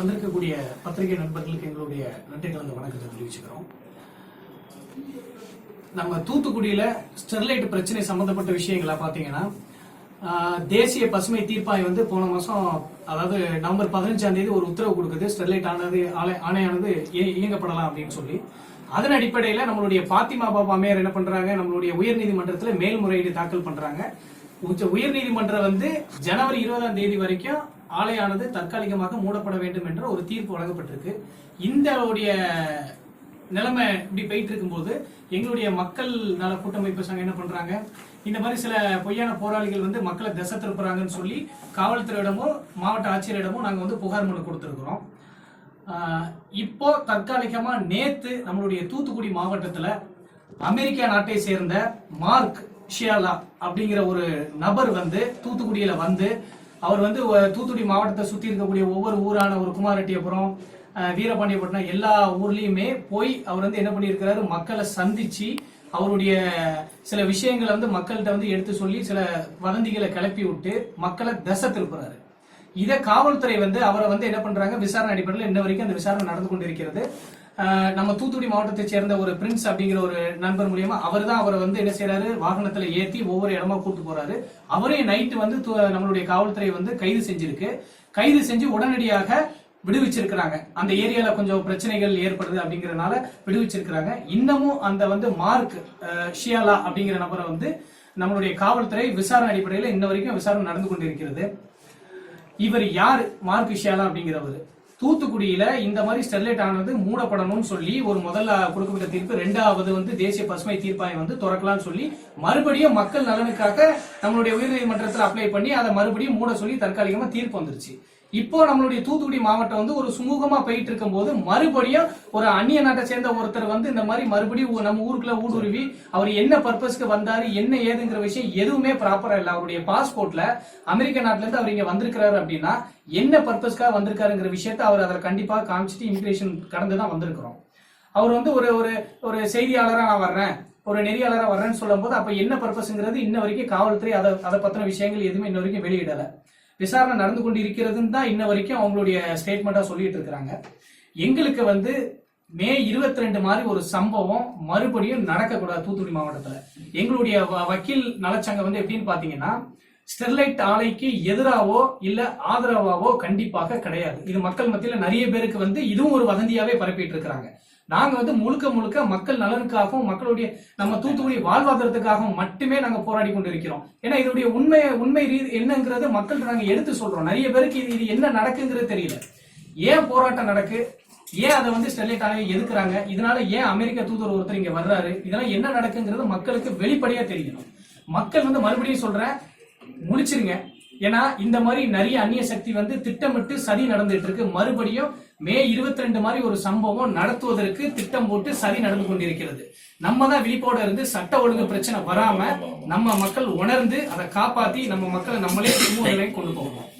வந்திருக்கக்கூடிய பத்திரிகை நண்பர்களுக்கு எங்களுடைய நன்றி கலந்த வணக்கத்தை தெரிவிச்சுக்கிறோம். நம்ம தூத்துக்குடியில ஸ்டெர்லைட் பிரச்சனை சம்பந்தப்பட்ட விஷயங்களை பாத்தீங்கன்னா தேசிய பசுமை தீர்ப்பாயம் வந்து போன மாசம் அதாவது நவம்பர் பதினஞ்சாம் தேதி ஒரு உத்தரவு கொடுக்குது. ஸ்டெர்லைட் ஆனது ஆலை- ஆணையானது இய- இயங்கப்படலாம் அப்படின்னு சொல்லி. அதன் அடிப்படையில நம்மளுடைய பாத்திமா பாபா அம்மையார் என்ன பண்றாங்க? நம்மளுடைய உயர்நீதிமன்றத்துல மேல்முறையீடு தாக்கல் பண்றாங்க. உச்ச உயர்நீதிமன்றம் வந்து ஜனவரி இருபதாம் தேதி வரைக்கும் ஆலையானது தற்காலிகமாக மூடப்பட வேண்டும் என்ற ஒரு தீர்ப்பு வழங்கப்பட்டிருக்கு. இந்த நிலைமை இப்படி போயிட்டு இருக்கும்போது எங்களுடைய மக்கள் நல கூட்டமைப்பு சங்கம் என்ன பண்றாங்க? இந்த மாதிரி சில பொய்யான போராளிகள் வந்து மக்களை திசை திருப்புறாங்கன்னு சொல்லி காவல்துறையிடமோ மாவட்ட ஆட்சியரிடமோ நாங்க வந்து புகார் மனு கொடுத்துருக்குறோம். இப்போ தற்காலிகமா நேத்து நம்மளுடைய தூத்துக்குடி மாவட்டத்துல அமெரிக்கா நாட்டை சேர்ந்த மார்க் ஷியாலா அப்படிங்கிற ஒரு நபர் வந்து தூத்துக்குடியில வந்து அவர் வந்து தூத்துக்குடி மாவட்டத்தை சுத்தி இருக்கக்கூடிய ஒவ்வொரு ஊரான ஒரு குமாரெட்டியபுரம் வீரபாண்டியபட்டினம் வீரபாண்டியப்பட்டினம் எல்லா ஊர்லயுமே போய் அவர் வந்து என்ன பண்ணியிருக்கிறாரு மக்களை சந்திச்சு அவருடைய சில விஷயங்களை வந்து மக்கள்கிட்ட வந்து எடுத்து சொல்லி சில வதந்திகளை கிளப்பி விட்டு மக்களை திசை திருப்புறாரு. இதை காவல்துறை வந்து அவரை வந்து என்ன பண்றாங்க விசாரணை அடிப்படையில் இன்ன வரைக்கும் அந்த விசாரணை நடந்து கொண்டிருக்கிறது. நம்ம தூத்துக்குடி மாவட்டத்தை சேர்ந்த ஒரு பிரின்ஸ் அப்படிங்கிற ஒரு நண்பர் மூலியமா அவர் தான் அவரை வந்து என்ன செய்யறாரு வாகனத்துல ஏத்தி ஒவ்வொரு இடமா கூட்டு போறாரு. அவரே நைட்டு வந்து நம்மளுடைய காவல்துறை வந்து கைது செஞ்சிருக்கு. கைது செஞ்சு உடனடியாக விடுவிச்சிருக்கிறாங்க. அந்த ஏரியால கொஞ்சம் பிரச்சனைகள் ஏற்படுது அப்படிங்கறதுனால விடுவிச்சிருக்கிறாங்க. இன்னமும் அந்த வந்து மார்க் ஷியாலா அப்படிங்கிற நபரை வந்து நம்மளுடைய காவல்துறை விசாரணை அடிப்படையில் இன்ன வரைக்கும் விசாரணை நடந்து கொண்டிருக்கிறது. இவர் யார் மார்க் ஷேலா அப்படிங்கிறவர் தூத்துக்குடியில இந்த மாதிரி ஸ்டெர்லைட் ஆனது மூடப்படணும்னு சொல்லி ஒரு முதல்ல கொடுக்கப்பட்ட தீர்ப்பு. ரெண்டாவது வந்து தேசிய பசுமை தீர்ப்பாயம் வந்து திறக்கலாம்னு சொல்லி மறுபடியும் மக்கள் நலனுக்காக நம்மளுடைய உயர்நீதிமன்றத்தில் அப்ளை பண்ணி அதை மறுபடியும் மூட சொல்லி தற்காலிகமா தீர்ப்பு வந்துருச்சு. இப்போ நம்மளுடைய தூத்துக்குடி மாவட்டம் வந்து ஒரு சுமூகமா போயிட்டு இருக்கும்போது மறுபடியும் ஒரு அந்நிய நாட்டை சேர்ந்த ஒருத்தர் வந்து இந்த மாதிரி மறுபடியும் நம்ம ஊருக்குள்ள ஊடுருவி அவர் என்ன பர்பஸ்க்கு வந்தாரு என்ன ஏதுங்கிற விஷயம் எதுவுமே ப்ராப்பரா இல்லை. அவருடைய பாஸ்போர்ட்ல அமெரிக்க நாட்டுல இருந்து அவர் இங்க வந்திருக்கிறாரு அப்படின்னா என்ன பர்பஸ்க்காக வந்திருக்காருங்கிற விஷயத்த அவர் அதில் கண்டிப்பா காமிச்சிட்டு இமிகிரேஷன் கடந்து தான் வந்திருக்கிறோம். அவர் வந்து ஒரு ஒரு ஒரு செய்தியாளரா நான் வர்றேன் ஒரு நெறியாளராக வர்றேன்னு சொல்லும்போது அப்ப என்ன பர்பஸ்ங்கிறது இன்ன வரைக்கும் காவல்துறை அதை அதை பத்தின விஷயங்கள் எதுவுமே இன்ன வரைக்கும் வெளியிடலை. விசாரணை நடந்து கொண்டு இருக்கிறதுன்னு தான் இன்ன வரைக்கும் அவங்களுடைய ஸ்டேட்மெண்ட்டாக சொல்லிட்டு இருக்கிறாங்க. எங்களுக்கு வந்து மே 22 ரெண்டு மாதிரி ஒரு சம்பவம் மறுபடியும் நடக்கக்கூடாது. தூத்துக்குடி மாவட்டத்துல. எங்களுடைய வ- வக்கீல் நலச்சங்கம் வந்து எப்படின்னு பார்த்தீங்கன்னா ஸ்டெர்லைட் ஆலைக்கு எதிராவோ இல்ல ஆதரவாவோ கண்டிப்பாக கிடையாது. இது மக்கள் மத்தியில நிறைய பேருக்கு வந்து இதுவும் ஒரு வதந்தியாவே பரப்பிட்டு இருக்கிறாங்க நாங்க வந்து முழுக்க முழுக்க மக்கள் நலனுக்காகவும் மக்களுடைய நம்ம தூத்துக்குடி வாழ்வாதாரத்துக்காகவும் மட்டுமே நாங்க போராடி கொண்டிருக்கிறோம். ஏன்னா இதனுடைய உண்மை உண்மை ரீதி என்னங்கிறது மக்கள்கிட்ட நாங்க எடுத்து சொல்றோம். நிறைய பேருக்கு இது இது என்ன நடக்குங்கிறது தெரியல. ஏன் போராட்டம் நடக்கு? ஏன் அதை வந்து ஸ்டெர்லைட் ஆலையை எதுக்குறாங்க? இதனால ஏன் அமெரிக்க தூதர் ஒருத்தர் இங்க வர்றாரு? இதெல்லாம் என்ன நடக்குங்கிறது மக்களுக்கு வெளிப்படையா தெரியணும். மக்கள் வந்து மறுபடியும் சொல்றேன் முழிச்சிருங்க ஏன்னா இந்த மாதிரி நிறைய அந்நிய சக்தி வந்து திட்டமிட்டு சதி நடந்துட்டு இருக்கு. மறுபடியும் மே 22 ரெண்டு மாதிரி ஒரு சம்பவம் நடத்துவதற்கு திட்டம் போட்டு சதி நடந்து கொண்டிருக்கிறது. நம்ம தான் விழிப்போட இருந்து சட்ட ஒழுங்கு பிரச்சனை வராம நம்ம மக்கள் உணர்ந்து அதை காப்பாத்தி நம்ம மக்களை நம்மளே சமூக கொண்டு போகணும்.